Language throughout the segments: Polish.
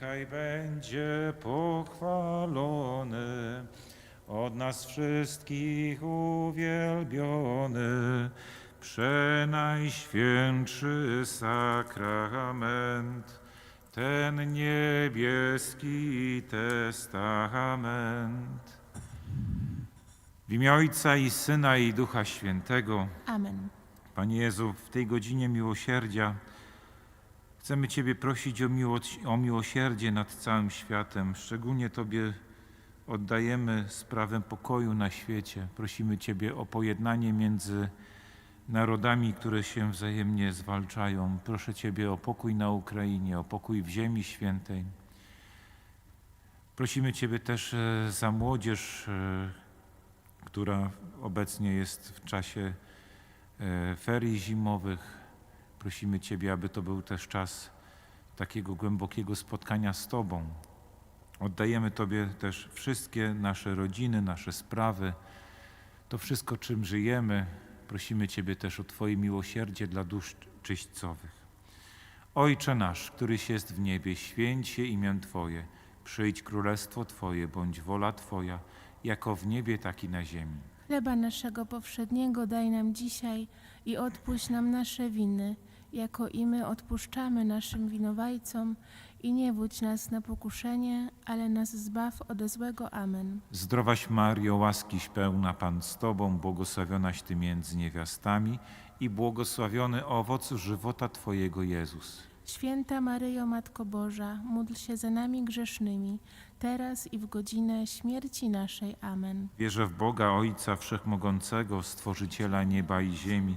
Niechaj będzie pochwalony, od nas wszystkich uwielbiony, przenajświętszy sakrament, ten niebieski testament. W imię Ojca i Syna i Ducha Świętego, Amen. Panie Jezu, w tej godzinie miłosierdzia chcemy Ciebie prosić o, miło, o miłosierdzie nad całym światem. Szczególnie Tobie oddajemy sprawę pokoju na świecie. Prosimy Ciebie o pojednanie między narodami, które się wzajemnie zwalczają. Proszę Ciebie o pokój na Ukrainie, o pokój w Ziemi Świętej. Prosimy Ciebie też e, za młodzież, e, która obecnie jest w czasie e, ferii zimowych. Prosimy Ciebie, aby to był też czas takiego głębokiego spotkania z Tobą. Oddajemy Tobie też wszystkie nasze rodziny, nasze sprawy, to wszystko, czym żyjemy. Prosimy Ciebie też o Twoje miłosierdzie dla dusz czyśćcowych. Ojcze nasz, któryś jest w niebie, święć się imię Twoje. Przyjdź królestwo Twoje, bądź wola Twoja, jako w niebie, tak i na ziemi. Chleba naszego powszedniego daj nam dzisiaj i odpuść nam nasze winy, jako i my odpuszczamy naszym winowajcom i nie wódź nas na pokuszenie, ale nas zbaw ode złego. Amen. Zdrowaś Mario, łaskiś pełna Pan z Tobą, błogosławionaś Ty między niewiastami i błogosławiony owoc żywota Twojego Jezus. Święta Maryjo, Matko Boża, módl się za nami grzesznymi, teraz i w godzinę śmierci naszej. Amen. Wierzę w Boga Ojca Wszechmogącego, Stworzyciela nieba i ziemi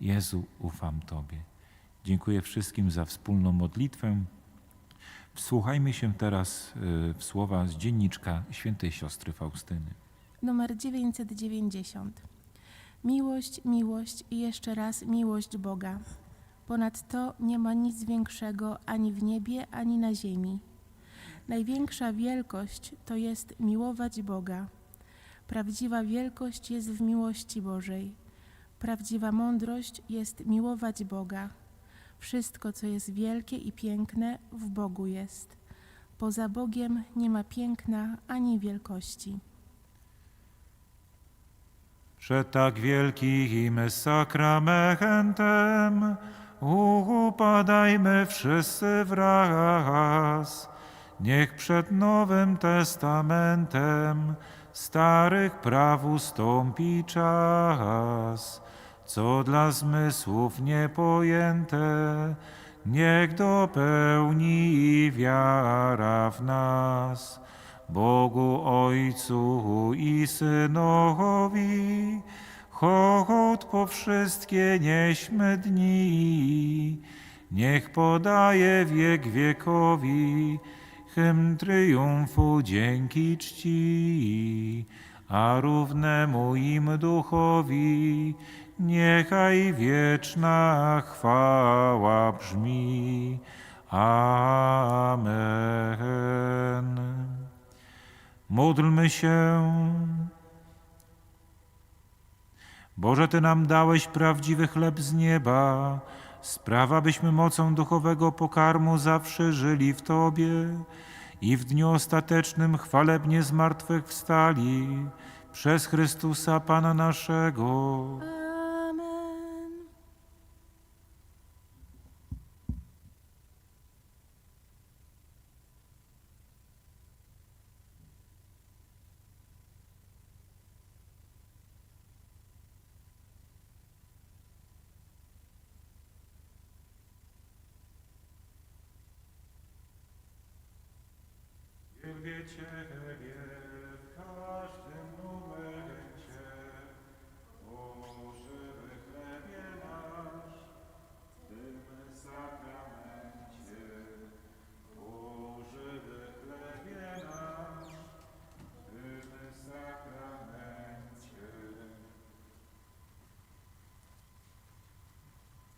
Jezu, ufam Tobie. Dziękuję wszystkim za wspólną modlitwę. Wsłuchajmy się teraz y, w słowa z dzienniczka świętej siostry Faustyny. Numer 990. Miłość, miłość i jeszcze raz miłość Boga. Ponadto nie ma nic większego ani w niebie, ani na ziemi. Największa wielkość to jest miłować Boga. Prawdziwa wielkość jest w miłości Bożej. Prawdziwa mądrość jest miłować Boga. Wszystko, co jest wielkie i piękne, w Bogu jest. Poza Bogiem nie ma piękna ani wielkości. Przed tak wielkim sakramentem upadajmy wszyscy wraz. Niech przed Nowym Testamentem starych praw ustąpi czas, co dla zmysłów niepojęte, niech dopełni wiara w nas. Bogu Ojcu i Synowi, hołd po wszystkie nieśmy dni. Niech podaje wiek wiekowi, hymn triumfu dzięki czci, a równemu im duchowi, niechaj wieczna chwała brzmi. Amen. Módlmy się. Boże, Ty nam dałeś prawdziwy chleb z nieba. Sprawa, byśmy mocą duchowego pokarmu zawsze żyli w Tobie i w dniu ostatecznym chwalebnie zmartwychwstali przez Chrystusa Pana naszego. Ciebie.